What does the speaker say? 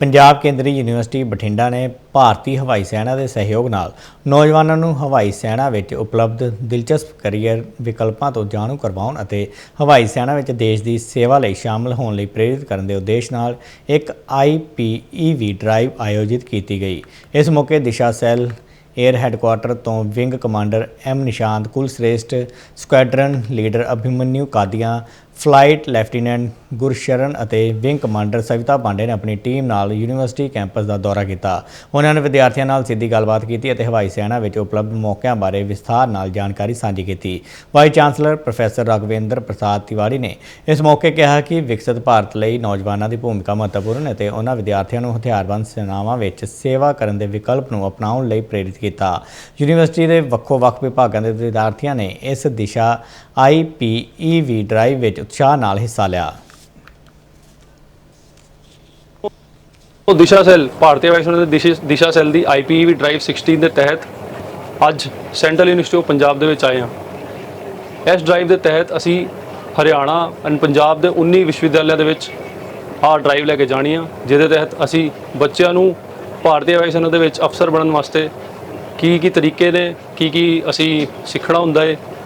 ਪੰਜਾਬ ਕੇਂਦਰੀ ਯੂਨੀਵਰਸਿਟੀ ਬਠਿੰਡਾ ਨੇ ਭਾਰਤੀ ਹਵਾਈ ਸੈਨਾ ਦੇ ਸਹਿਯੋਗ ਨਾਲ ਨੌਜਵਾਨਾਂ ਨੂੰ ਹਵਾਈ ਸੈਨਾ ਵਿੱਚ ਉਪਲਬਧ ਦਿਲਚਸਪ ਕੈਰੀਅਰ ਵਿਕਲਪਾਂ ਤੋਂ ਜਾਣੂ ਕਰਵਾਉਣ ਅਤੇ ਹਵਾਈ ਸੈਨਾ ਵਿੱਚ ਦੇਸ਼ ਦੀ ਸੇਵਾ ਲਈ ਸ਼ਾਮਲ ਹੋਣ ਲਈ ਪ੍ਰੇਰਿਤ ਕਰਨ ਦੇ ਉਦੇਸ਼ ਨਾਲ ਇੱਕ ਆਈਪੀਈਵੀ ਡਰਾਈਵ ਆਯੋਜਿਤ ਕੀਤੀ ਗਈ। ਇਸ ਮੌਕੇ ਦਿਸ਼ਾ ਸੈੱਲ ਏਅਰ ਹੈੱਡਕੁਆਰਟਰ ਤੋਂ wing commander M Nishant Kulshreshtha squadron leader Abhimanyu Kadian flight lieutenant Gursharan ਅਤੇ ਵਿੰਗ ਕਮਾਂਡਰ ਸਵਿਤਾ ਪਾਂਡੇ ਨੇ ਆਪਣੀ ਟੀਮ ਨਾਲ ਯੂਨੀਵਰਸਿਟੀ ਕੈਂਪਸ ਦਾ ਦੌਰਾ ਕੀਤਾ। ਉਹਨਾਂ ਨੇ ਵਿਦਿਆਰਥੀਆਂ ਨਾਲ ਸਿੱਧੀ ਗੱਲਬਾਤ ਕੀਤੀ ਅਤੇ ਹਵਾਈ ਸੈਨਾ ਵਿੱਚ ਉਪਲਬਧ ਮੌਕਿਆਂ ਬਾਰੇ ਵਿਸਥਾਰ ਨਾਲ ਜਾਣਕਾਰੀ ਸਾਂਝੀ ਕੀਤੀ। Vice chancellor professor Raghwinder Prasad Tiwari ਨੇ ਇਸ ਮੌਕੇ ਕਿਹਾ ਕਿ ਵਿਕਸਿਤ ਭਾਰਤ ਲਈ ਨੌਜਵਾਨਾਂ ਦੀ ਭੂਮਿਕਾ ਮਹੱਤਵਪੂਰਨ ਹੈ ਤੇ ਉਹਨਾਂ ਵਿਦਿਆਰਥੀਆਂ ਨੂੰ ਹਥਿਆਰਬੰਦ ਸੈਨਾਵਾਂ ਵਿੱਚ ਸੇਵਾ ਕਰਨ ਦੇ ਵਿਕਲਪ ਨੂੰ ਅਪਣਾਉਣ ਲਈ ਪ੍ਰੇਰਿਤ ਕੀਤਾ। ਯੂਨੀਵਰਸਿਟੀ ਦੇ ਵੱਖੋ-ਵੱਖ ਵਿਭਾਗਾਂ ਦੇ ਵਿਦਿਆਰਥੀਆਂ ਨੇ ਇਸ ਦਿਸ਼ਾ ਆਈਪੀਈਵੀ ਡਰਾਈਵ ਵਿੱਚ ਉਤਸ਼ਾਹ ਨਾਲ ਹਿੱਸਾ ਲਿਆ। ਉਹ ਦਿਸ਼ਾ ਸੈੱਲ, ਭਾਰਤੀ ਵਾਯੂ ਦੇ ਦਿਸ਼ਾ- ਸੈੱਲ ਦੀ ਆਈਪੀਵੀ ਡਰਾਈਵ 16 ਦੇ ਤਹਿਤ ਅੱਜ ਸੈਂਟਰਲ ਯੂਨੀਵਰਸਿਟੀ ਆਫ ਪੰਜਾਬ ਦੇ ਵਿੱਚ ਆਏ ਹਾਂ। ਇਸ ਡਰਾਈਵ ਦੇ ਤਹਿਤ ਅਸੀਂ ਹਰਿਆਣਾ ਐਂਡ ਪੰਜਾਬ ਦੇ 19 ਵਿਸ਼ਵਵਿਦਿਆਲਿਆ ਦੇ ਵਿੱਚ ਆਹ ਡਰਾਈਵ ਲੈ ਕੇ ਜਾਣੀ ਆ, ਜਿਹਦੇ ਤਹਿਤ ਅਸੀਂ ਬੱਚਿਆਂ ਨੂੰ ਭਾਰਤੀ ਵਾਯੂ ਦੇ ਵਿੱਚ ਅਫਸਰ ਬਣਨ ਵਾਸਤੇ ਕੀ ਕੀ ਤਰੀਕੇ ਨੇ ਕੀ ਕੀ ਅਸੀਂ ਸਿੱਖਣਾ ਹੁੰਦਾ ਏ